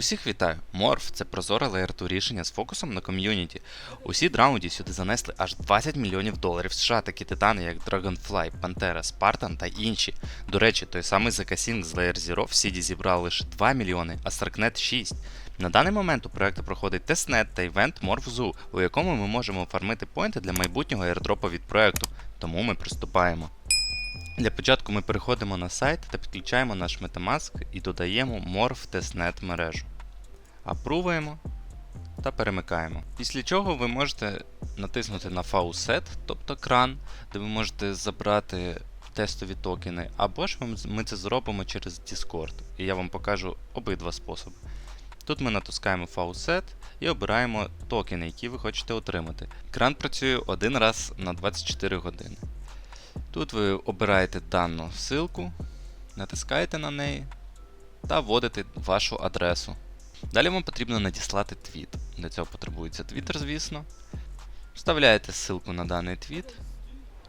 Усіх вітаю! Морф це прозоре layer 2 рішення з фокусом на ком'юніті. Усі драуді сюди занесли аж 20 мільйонів доларів США, такі титани, як Dragonfly, Pantera, Spartan та інші. До речі, той самий Zakasing з Layer Zero в Сіді зібрав лише 2 мільйони, а Starknet 6. На даний момент у проекту проходить тестнет та івент Morph Zoo, у якому ми можемо фармити поінти для майбутнього airdропу від проекту, тому ми приступаємо. Для початку ми переходимо на сайт та підключаємо наш Metamask і додаємо Morph Testnet мережу. Апрувуємо та перемикаємо. Після чого ви можете натиснути на Faucet, тобто кран, де ви можете забрати тестові токени, або ж ми- це зробимо через Discord. І я вам покажу обидва способи. Тут ми натискаємо Faucet і обираємо токени, які ви хочете отримати. Кран працює один раз на 24 години. Тут ви обираєте дану ссылку, натискаєте на неї та вводите вашу адресу. Далі вам потрібно надіслати твіт. Для цього потребується твіттер, звісно. Вставляєте ссылку на даний твіт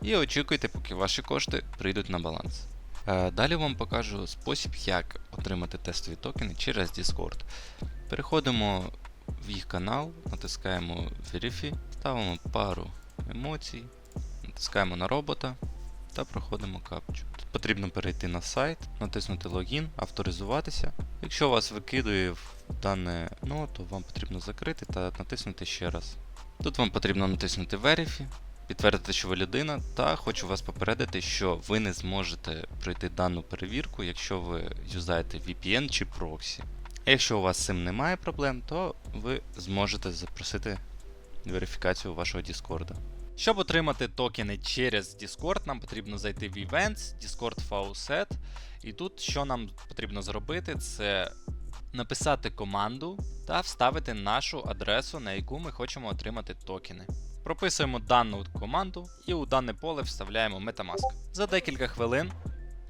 і очікуєте, поки ваші кошти прийдуть на баланс. Е, Далі вам покажу спосіб, як отримати тестові токени через Discord. Переходимо в їх канал, натискаємо Verify, ставимо пару емоцій, натискаємо на робота та проходимо капчу. Тут потрібно перейти на сайт, натиснути логін, авторизуватися. Якщо вас викидує в дане ну, то вам потрібно закрити та натиснути ще раз. Тут вам потрібно натиснути Verify, підтвердити, що ви людина, та хочу вас попередити, що ви не зможете пройти дану перевірку, якщо ви юзаєте VPN чи проксі. А якщо у вас з цим немає проблем, то ви зможете запросити верифікацію вашого Discord. Щоб отримати токени через Discord, нам потрібно зайти в Events, Discord Faucet. І тут що нам потрібно зробити, це написати команду та вставити нашу адресу, на яку ми хочемо отримати токени. Прописуємо дану команду і у дане поле вставляємо Metamask. За декілька хвилин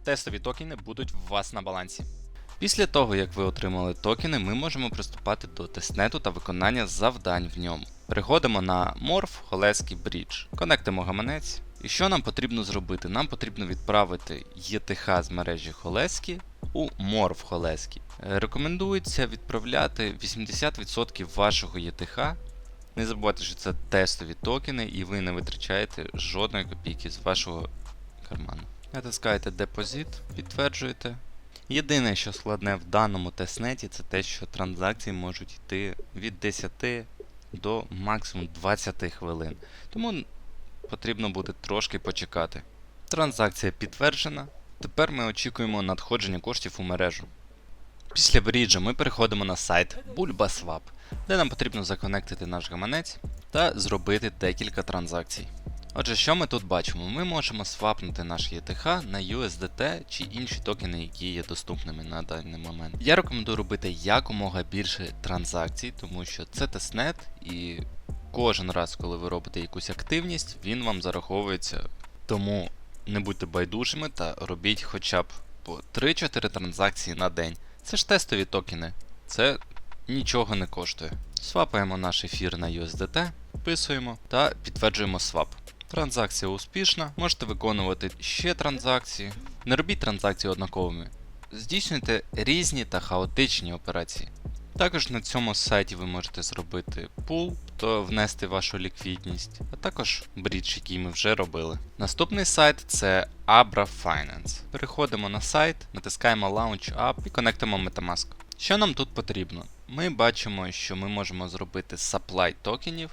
тестові токени будуть у вас на балансі. Після того, як ви отримали токени, ми можемо приступати до тестнету та виконання завдань в ньому. Переходимо на Morph Холеський Bridge, конектимо гаманець. І що нам потрібно зробити? Нам потрібно відправити ETH з мережі Холеські у Morph Холеський. Е, Рекомендується відправляти 80% вашого ETH. Не забувайте, що це тестові токени, і ви не витрачаєте жодної копійки з вашого карману. Натискаєте депозит, підтверджуєте. Єдине, що складне в даному тестнеті, це те, що транзакції можуть йти від 10 до максимум 20 хвилин. Тому потрібно буде трошки почекати. Транзакція підтверджена. Тепер ми очікуємо надходження коштів у мережу. Після бріджа ми переходимо на сайт BulbaSwap, де нам потрібно законектити наш гаманець та зробити декілька транзакцій. Отже, що ми тут бачимо? Ми можемо свапнути наш ETH на USDT чи інші токени, які є доступними на даний момент. Я рекомендую робити якомога більше транзакцій, тому що це тестнет, і кожен раз, коли ви робите якусь активність, він вам зараховується. Тому не будьте байдужими та робіть хоча б по 3-4 транзакції на день. Це ж тестові токени, це нічого не коштує. Свапаємо наш ефір на USDT, вписуємо та підтверджуємо свап. Транзакція успішна, можете виконувати ще транзакції. Не робіть транзакції однаковими. Здійснюйте різні та хаотичні операції. Також на цьому сайті ви можете зробити пул, то внести вашу ліквідність, а також брідж, який ми вже робили. Наступний сайт це Abra Finance. Переходимо на сайт, натискаємо Launch App і конектимо Metamask. Що нам тут потрібно? Ми бачимо, що ми можемо зробити supply токенів,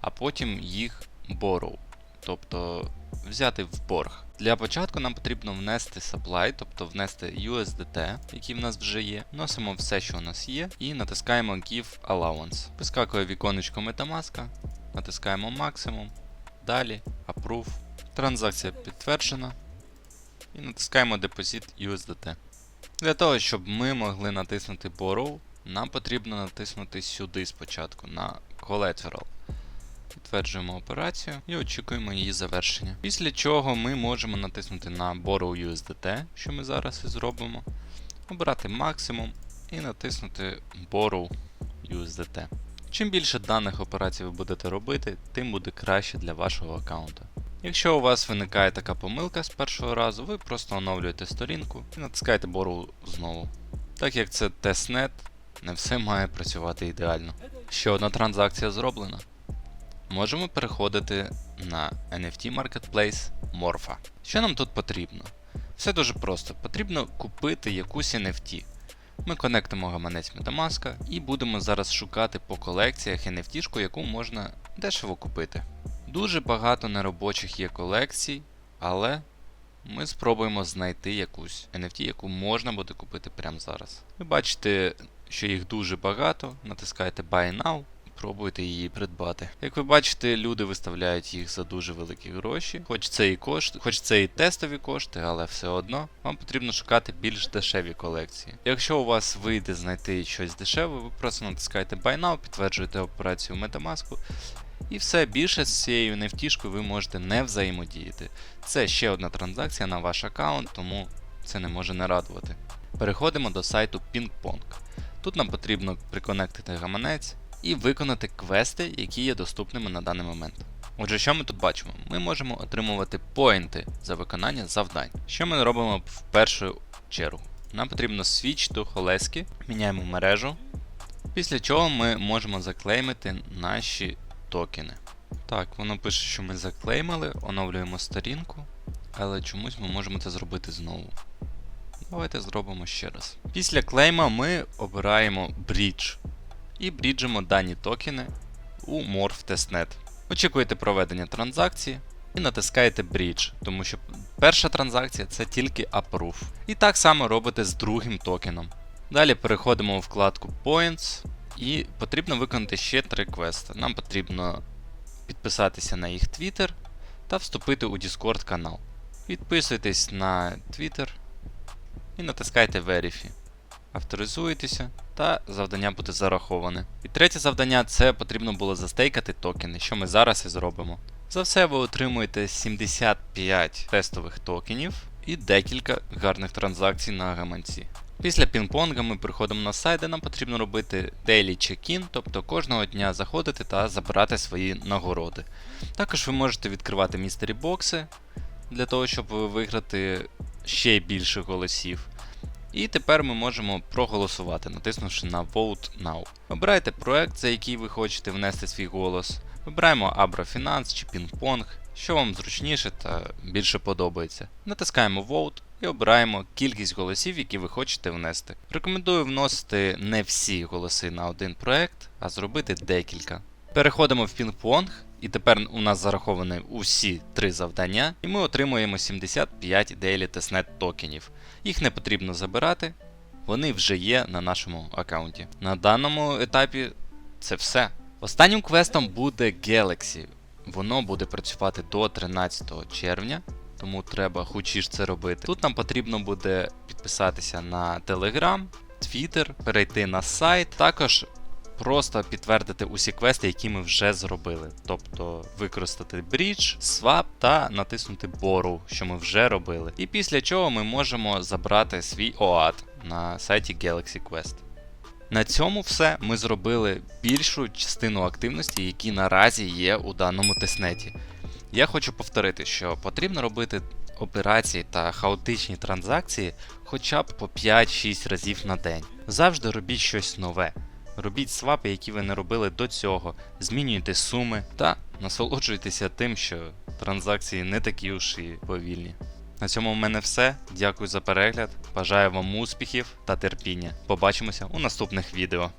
а потім їх borrow, тобто взяти в борг. Для початку нам потрібно внести supply, тобто внести USDT, який в нас вже є. Вносимо все, що у нас є, і натискаємо Give Allowance. Вискакує віконечко Metamask, натискаємо максимум, далі Approve. Транзакція підтверджена. І натискаємо Deposit USDT. Для того, щоб ми могли натиснути Borrow, нам потрібно натиснути сюди спочатку на Collateral. Підтверджуємо операцію і очікуємо її завершення. Після чого ми можемо натиснути на Borrow USDT, що ми зараз і зробимо, обрати максимум і натиснути Borrow USDT. Чим більше даних операцій ви будете робити, тим буде краще для вашого аккаунту. Якщо у вас виникає така помилка з першого разу, ви просто оновлюєте сторінку і натискаєте Borrow знову. Так як це тестнет, не все має працювати ідеально. Ще одна транзакція зроблена. Можемо переходити на NFT Marketplace Morpha. Що нам тут потрібно? Все дуже просто. Потрібно купити якусь NFT. Ми конектимо гаманець Metamask і будемо зараз шукати по колекціях NFT, яку можна дешево купити. Дуже багато неробочих є колекцій, але ми спробуємо знайти якусь NFT, яку можна буде купити прямо зараз. Ви бачите, що їх дуже багато, натискаєте Buy Now і пробуєте її придбати. Як ви бачите, люди виставляють їх за дуже великі гроші, хоч це і кошти, хоч це і тестові кошти, але все одно вам потрібно шукати більш дешеві колекції. Якщо у вас вийде знайти щось дешеве, ви просто натискаєте Buy Now, підтверджуєте операцію в Metamask, і все більше з цією NFT ви можете не взаємодіяти. Це ще одна транзакція на ваш аккаунт, тому це не може не радувати. Переходимо до сайту PingPong. Тут нам потрібно приконектити гаманець і виконати квести, які є доступними на даний момент. Отже, що ми тут бачимо? Ми можемо отримувати поінти за виконання завдань. Що ми робимо в першу чергу? Нам потрібно switch to Холески, міняємо мережу, після чого ми можемо заклеймити наші токени. Так, воно пише, що ми заклеймили, оновлюємо сторінку, але чомусь ми можемо це зробити знову. Давайте зробимо ще раз. Після клейма ми обираємо Bridge і бріджимо дані токени у Morph Testnet. Очікуєте проведення транзакції і натискаєте Bridge, тому що перша транзакція це тільки Approve. І так само робите з другим токеном. Далі переходимо у вкладку Points і потрібно виконати ще три квести. Нам потрібно підписатися на їх Twitter та вступити у Discord канал. Підписуйтесь на Twitter і натискайте Verify. Авторизуєтеся та завдання буде зараховане. І третє завдання це потрібно було застейкати токени, що ми зараз і зробимо. За все ви отримуєте 75 тестових токенів і декілька гарних транзакцій на гаманці. Після пінг-понга ми приходимо на сайт, де нам потрібно робити daily check-in, тобто кожного дня заходити та забирати свої нагороди. Також ви можете відкривати містері бокси для того, щоб виграти ще більше голосів. І тепер ми можемо проголосувати, натиснувши на Vote Now. Обирайте проект, за який ви хочете внести свій голос. Вибираємо Abra чи Ping-Pong, що вам зручніше та більше подобається. Натискаємо Vote і обираємо кількість голосів, які ви хочете внести. Рекомендую вносити не всі голоси на один проект, а зробити декілька. Переходимо в Ping-Pong, і тепер у нас зараховані усі три завдання, і ми отримуємо 75 Daily Testnet токенів. Їх не потрібно забирати, вони вже є на нашому аккаунті. На даному етапі це все. Останнім квестом буде Galaxy. Воно буде працювати до 13 червня, тому треба хочеш це робити. Тут нам потрібно буде підписатися на Telegram, Twitter, перейти на сайт, також просто підтвердити усі квести, які ми вже зробили. Тобто використати Bridge, Swap та натиснути Borrow, що ми вже робили. І після чого ми можемо забрати свій OAT на сайті Galaxy Quest. На цьому все ми зробили більшу частину активності, які наразі є у даному тестнеті. Я хочу повторити, що потрібно робити операції та хаотичні транзакції хоча б по 5-6 разів на день. Завжди робіть щось нове. Робіть свапи, які ви не робили до цього, змінюйте суми та насолоджуйтеся тим, що транзакції не такі уж і повільні. На цьому в мене все. Дякую за перегляд. Бажаю вам успіхів та терпіння. Побачимося у наступних відео.